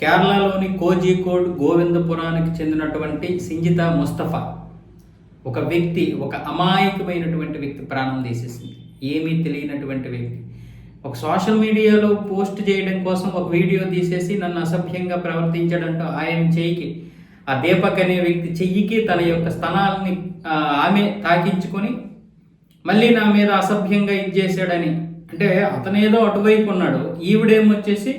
కేరళలోని కోజికోడ్ గోవిందపురానికి చెందినటువంటి సింజిత ముస్తఫా ఒక వ్యక్తి ఒక అమాయకమైనటువంటి వ్యక్తి ప్రాణం తీసేసింది. ఏమీ తెలియనటువంటి వ్యక్తి. ఒక సోషల్ మీడియాలో పోస్ట్ చేయడం కోసం ఒక వీడియో తీసేసి నన్ను అసభ్యంగా ప్రవర్తించడంతో ఆయన చెయ్యికి ఆ దీపక్ అనే వ్యక్తి చెయ్యికి తన యొక్క స్తనాలని ఆమె తాకించుకొని మళ్ళీ నా మీద అసభ్యంగా ఇది చేశాడని అంటే అతనేదో అటువైపు ఉన్నాడు. ఈవిడేమొచ్చేసి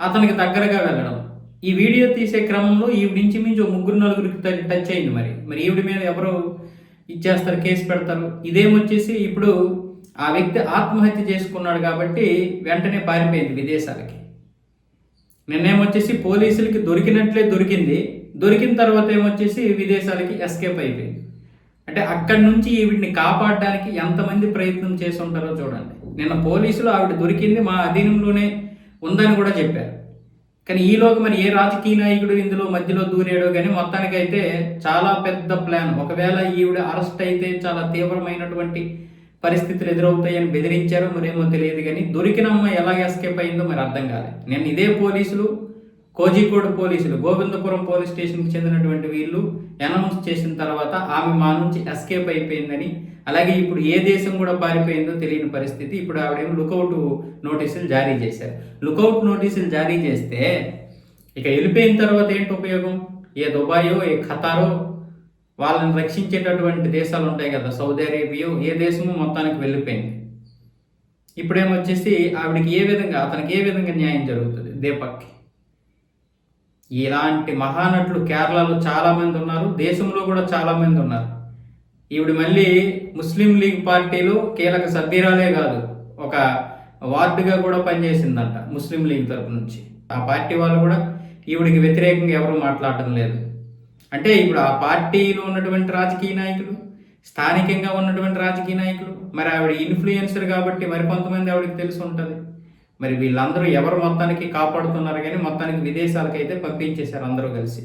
అతనికి దగ్గరగా వెళ్ళడం. ఈ వీడియో తీసే క్రమంలో ఈవిడ నుంచి ఓ ముగ్గురు నలుగురికి టచ్ అయింది మరి. మరి ఈవిడ మీద ఎవరు ఇచ్చేస్తారు కేసు పెడతారు. ఇదేమొచ్చేసి ఇప్పుడు ఆ వ్యక్తి ఆత్మహత్య చేసుకున్నాడు కాబట్టి వెంటనే పారిపోయింది విదేశాలకి. నిన్నేమొచ్చేసి పోలీసులకి దొరికినట్లే దొరికింది. దొరికిన తర్వాత ఏమొచ్చేసి విదేశాలకి ఎస్కేప్ అయిపోయింది. అంటే అక్కడి నుంచి ఈవిడిని కాపాడడానికి ఎంతమంది ప్రయత్నం చేసి ఉంటారో చూడండి. నిన్న పోలీసులు ఆవిడ దొరికింది మా అధీనంలోనే ఉందని కూడా చెప్పారు. కానీ ఈలోగా మరి ఏ రాజకీయ నాయకుడు ఇందులో మధ్యలో దూరాడో కానీ మొత్తానికైతే చాలా పెద్ద ప్లాన్. ఒకవేళ ఈవిడ అరెస్ట్ అయితే చాలా తీవ్రమైనటువంటి పరిస్థితులు ఎదురవుతాయని బెదిరించారో మరేమో తెలియదు కానీ దొరికిన అమ్మాయి ఎలా ఎస్కేప్ అయిందో మరి అర్థం కాలేదు. నేను ఇదే పోలీసులు కోజికోడ్ పోలీసులు గోవిందపురం పోలీస్ స్టేషన్కి చెందినటువంటి వీళ్ళు అనౌన్స్ చేసిన తర్వాత ఆమె మా నుంచి ఎస్కేప్ అయిపోయిందని అలాగే ఇప్పుడు ఏ దేశం కూడా పారిపోయిందో తెలియని పరిస్థితి ఇప్పుడు ఆవిడేమో లుకౌట్ నోటీసులు జారీ చేశారు. లుకౌట్ నోటీసులు జారీ చేస్తే ఇక వెళ్ళిపోయిన తర్వాత ఏంటి ఉపయోగం? ఏ దుబాయో ఏ ఖతారో వాళ్ళని రక్షించేటటువంటి దేశాలు ఉంటాయి కదా సౌదీ అరేబియా ఏ దేశమో మొత్తానికి వెళ్ళిపోయింది. ఇప్పుడేమొచ్చేసి ఆవిడకి ఏ విధంగా అతనికి ఏ విధంగా న్యాయం జరుగుతుంది? దీపక్కి. ఇలాంటి మహానటులు కేరళలో చాలామంది ఉన్నారు దేశంలో కూడా చాలామంది ఉన్నారు. ఈవిడ మళ్ళీ ముస్లిం లీగ్ పార్టీలో కీలక సభ్యురాలే కాదు ఒక వార్డుగా కూడా పనిచేసిందంట ముస్లిం లీగ్ తరపు నుంచి. ఆ పార్టీ వాళ్ళు కూడా ఈవిడికి వ్యతిరేకంగా ఎవరు మాట్లాడటం లేదు. అంటే ఇప్పుడు ఆ పార్టీలో ఉన్నటువంటి రాజకీయ నాయకులు స్థానికంగా ఉన్నటువంటి రాజకీయ నాయకులు మరి ఆవిడ ఇన్ఫ్లుయెన్సర్ కాబట్టి మరి కొంతమంది ఆవిడకి తెలిసి ఉంటుంది. మరి వీళ్ళందరూ ఎవరు మొత్తానికి కాపాడుతున్నారు కానీ మొత్తానికి విదేశాలకైతే పంపించేశారు అందరూ కలిసి.